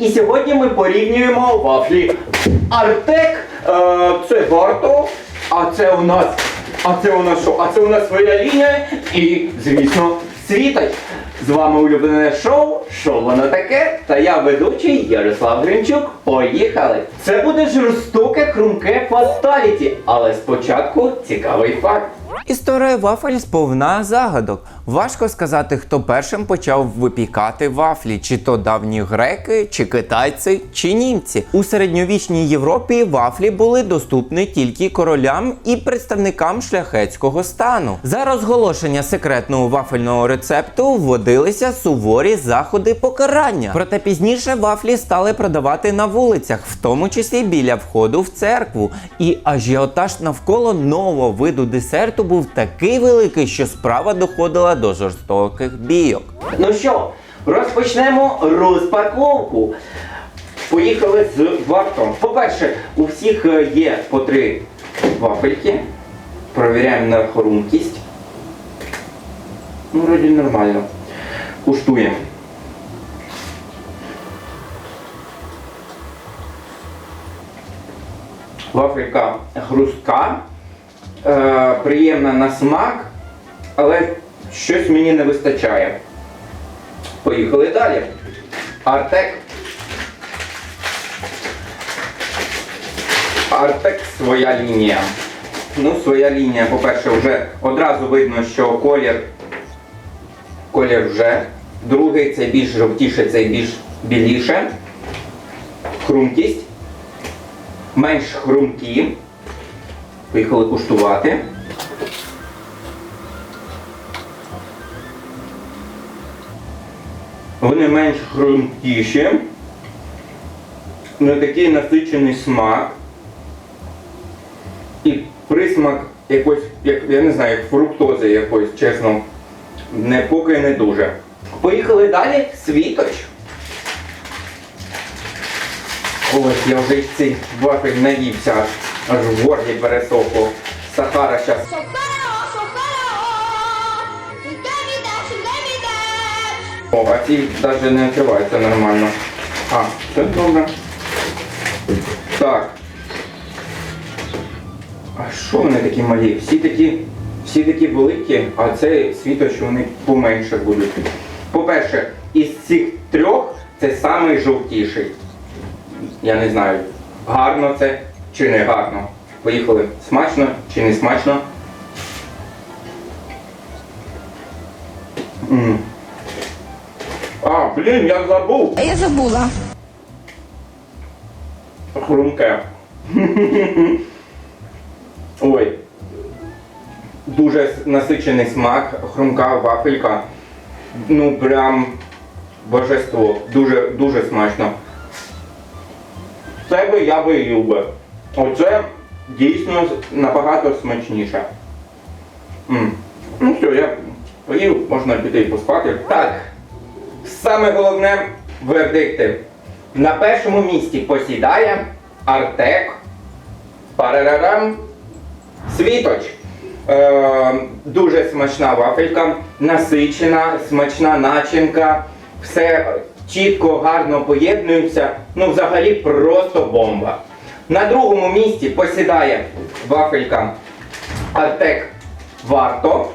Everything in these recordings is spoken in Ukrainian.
І сьогодні ми порівнюємо вафлі Артек. Е, це варто. А це у нас. А це у нас що? А це у нас своя лінія. І, звісно, світоч. З вами улюблене шоу. Що воно таке? Та я ведучий Ярослав Гринчук. Поїхали! Це буде жорстоке, хрумке фаталіті. Але спочатку цікавий факт. Історія вафель сповна загадок. Важко сказати, хто першим почав випікати вафлі, чи то давні греки, чи китайці, чи німці. У середньовічній Європі вафлі були доступні тільки королям і представникам шляхетського стану. За розголошення секретного вафельного рецепту вводилися суворі заходи покарання. Проте пізніше вафлі стали продавати на вулицях, в тому числі біля входу в церкву. І ажіотаж навколо нового виду десерту був такий великий, що справа доходила до жорстоких бійок. Ну що, розпочнемо розпаковку. Поїхали з вартом. По-перше, у всіх е, є по три вафельки. Провіряємо на хрумкість. Ну, вроді нормально. Куштуємо. Вафелька хрустка, е, приємна на смак, але щось мені не вистачає. Поїхали далі. Артек. Артек своя лінія. Ну, своя лінія, по-перше, вже одразу видно, що колір, колір вже. Другий цей більш жовтіше, цей більш біліше. Хрумкість. Менш хрумкі. Поїхали куштувати. Вони менш хрумкіші, не такий насичений смак. І присмак якось, як, я не знаю, як фруктози якоїсь, чесно, не поки не дуже. Поїхали далі. Світоч. Ось я вже цей вафель наївся, аж, в горлі пересохло. Сахара зараз. О, а ці навіть не відкриваються нормально. А, це добре. Так. А що вони такі малі? Всі такі, всі такі великі, а цей світоч вони поменше будуть. По-перше, із цих трьох це самий жовтіший. Я не знаю, гарно це чи не гарно. Поїхали. Смачно чи не смачно? М. А, блін, я забув. А я забула. Хрумке. Ой. Дуже насичений смак, хрумка вафелька. Ну прям божество. Дуже, дуже смачно. Це би я би би. Оце дійсно набагато смачніше. Ну все, я поїв, можна піти поспати. Так. Саме головне вердикти. На першому місці посідає Артек. Парарарам. Світоч. Е, дуже смачна вафелька, насичена, смачна начинка. Все чітко, гарно поєднується. Ну, взагалі просто бомба. На другому місці посідає вафелька Артек Варто.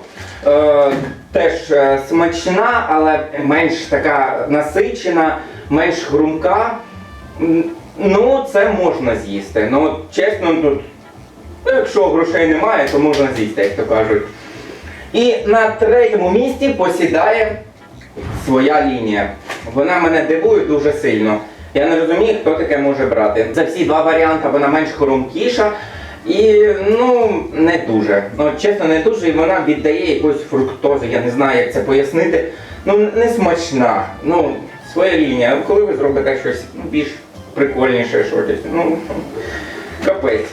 Е, теж е, смачна, але менш така насичена, менш хрумка. Ну, це можна з'їсти. Ну, чесно, тут, ну, якщо грошей немає, то можна з'їсти, як то кажуть. І на третьому місці посідає своя лінія. Вона мене дивує дуже сильно. Я не розумію, хто таке може брати. За всі два варіанти вона менш хрумкіша і ну не дуже. Ну, чесно, не дуже, і вона віддає якусь фруктозу, я не знаю, як це пояснити. Ну, не смачна. Ну, своя лінія. Коли ви зробите щось ну, більш прикольніше, щось, ну капець.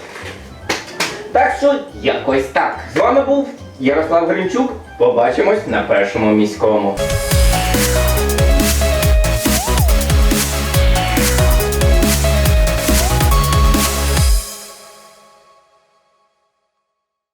Так що якось так. З вами був Ярослав Гринчук. Побачимось на першому міському.